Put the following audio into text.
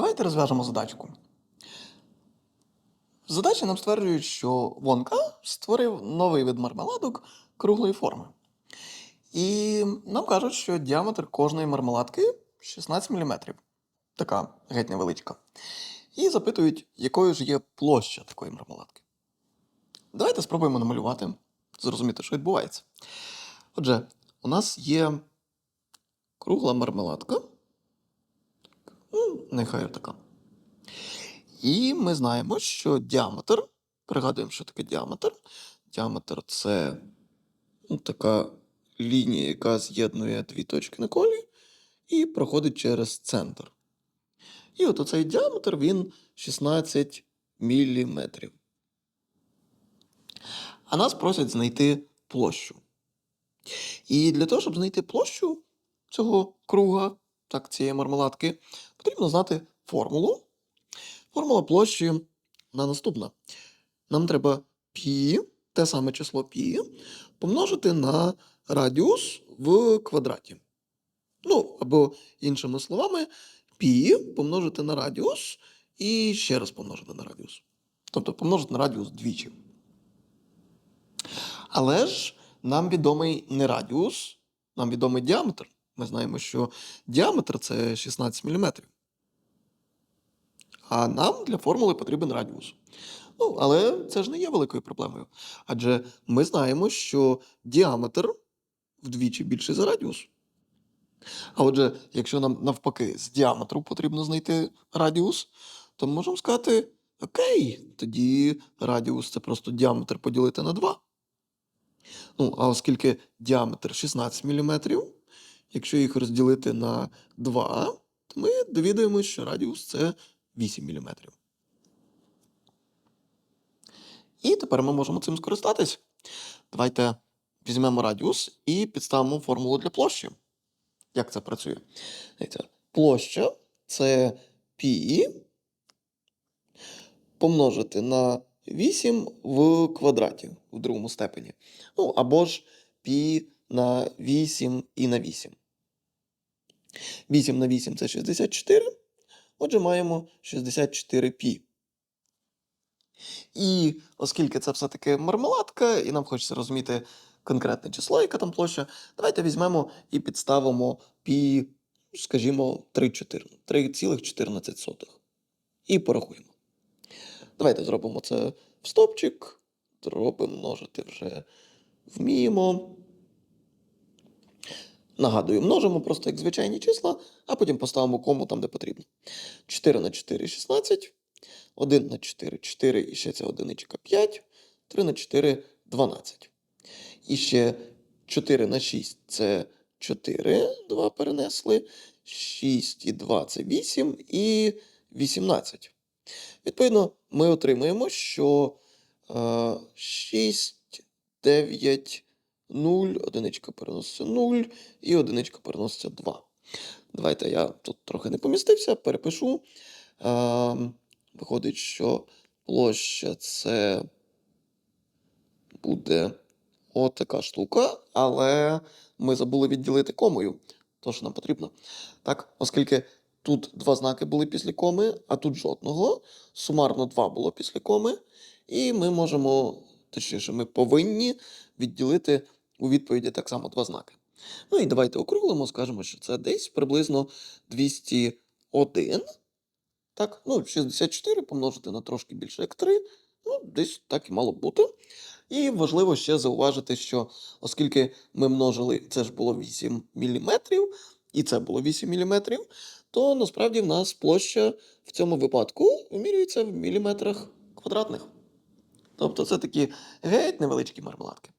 Давайте розв'яжемо задачку. В задачі нам стверджують, що Вонка створив новий вид мармеладок круглої форми. І нам кажуть, що діаметр кожної мармеладки 16 мм. Така геть невеличка. І запитують, якою ж є площа такої мармеладки. Давайте спробуємо намалювати, зрозуміти, що відбувається. Отже, у нас є кругла мармеладка. Ну, нехай така. І ми знаємо, що діаметр, пригадуємо, що таке діаметр. Діаметр це ну, така лінія, яка з'єднує дві точки на колі і проходить через центр. І от оцей діаметр він 16 міліметрів. А нас просять знайти площу. І для того, щоб знайти площу цього круга, так, цієї мармеладки, потрібно знати формулу. Формула площі на наступна. Нам треба π, те саме число π, помножити на радіус в квадраті. Ну, або іншими словами, π помножити на радіус і ще раз помножити на радіус. Тобто помножити на радіус двічі. Але ж нам відомий не радіус, нам відомий діаметр. Ми знаємо, що діаметр це 16 мм. А нам для формули потрібен радіус. Ну, але це ж не є великою проблемою. Адже ми знаємо, що діаметр вдвічі більший за радіус. А отже, якщо нам навпаки з діаметру потрібно знайти радіус, то ми можемо сказати: Окей, тоді радіус це просто діаметр поділити на 2. Ну, а оскільки діаметр 16 мм, якщо їх розділити на 2, то ми довідуємося, що радіус це 8 мм. І тепер ми можемо цим скористатись. Давайте візьмемо радіус і підставимо формулу для площі. Як це працює? Дивіться, площа це π помножити на 8 в квадраті в другому степені. Ну, або ж π на 8 і на 8. 8 на 8 це 64. Отже, маємо 64 π. І оскільки це все-таки мармеладка, і нам хочеться розуміти конкретне число, яка там площа, давайте візьмемо і підставимо π, скажімо, 3,14. І порахуємо. Давайте зробимо це в стопчик. Зробимо множити вже вміємо. Нагадую, множимо просто як звичайні числа, а потім поставимо кому там, де потрібно. 4 на 4 16. 1 на 4 4 і ще ця одиничка 5. 3 на 4 12. І ще 4 на 6 це 4. 2 перенесли. 6 і 2 це 8 і 18. Відповідно, ми отримуємо, що е, 6, 9, 0, одиничка переноситься 0 і одиничка переноситься 2. Давайте я тут трохи не помістився, перепишу. Е, виходить, що площа це буде отака штука, але ми забули відділити комою. То, що нам потрібно. Так, оскільки тут два знаки були після коми, а тут жодного. Сумарно два було після коми. І ми можемо, точніше, ми повинні відділити у відповіді так само два знаки. Ну і давайте округлимо, скажемо, що це десь приблизно 201. Так, ну, 64 помножити на трошки більше як 3. Ну, десь так і мало бути. І важливо ще зауважити, що оскільки ми множили, це ж було 8 мм, і це було 8 мм, то насправді в нас площа в цьому випадку вимірюється в міліметрах квадратних. Тобто це такі геть невеличкі мармеладки.